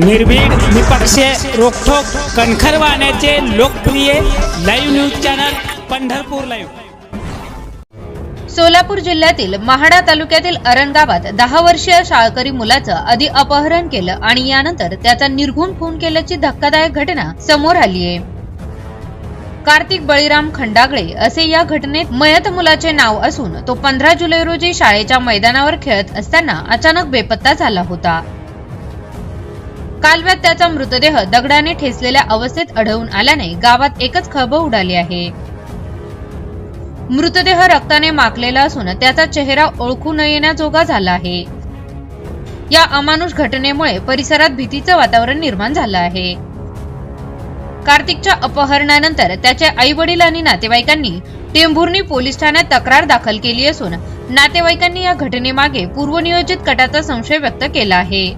निर्भीड निपक्ष रोखोक कणखर वाहण्याचे लोकप्रिय live news channel Pandharpur live Solapur जिल्ह्यातील महाडा तालुक्यातील अरण गावात दहा वर्षीय शाळकरी मुलाचं आधी अपहरण केलं आणि यानंतर त्याचा निर्घुण खून केल्याची धक्कादायक घटना समोर आली आहे. कार्तिक बळीराम खंडागळे असे या घटनेत मयत मुलाचे नाव असून तो पंधरा जुलै रोजी शाळेच्या मैदानावर खेळत असताना अचानक बेपत्ता झाला होता. कालव्यात त्याचा मृतदेह दगडाने ठेचलेल्या अवस्थेत आढळून आल्याने गावात एकच खळबळ उडाली आहे. मृतदेह रक्ताने माखलेला असून त्याचा चेहरा ओळखू न येण्याजोगा झाला आहे. या अमानुष घटनेमुळे परिसरात भीतीचं वातावरण निर्माण झालं आहे. कार्तिकच्या अपहरणानंतर त्याचे आई वडील आणि नातेवाईकांनी टेंभुर्णी पोलीस ठाण्यात तक्रार दाखल केली असून नातेवाईकांनी या घटनेमागे पूर्वनियोजित कटाचा संशय व्यक्त केला आहे.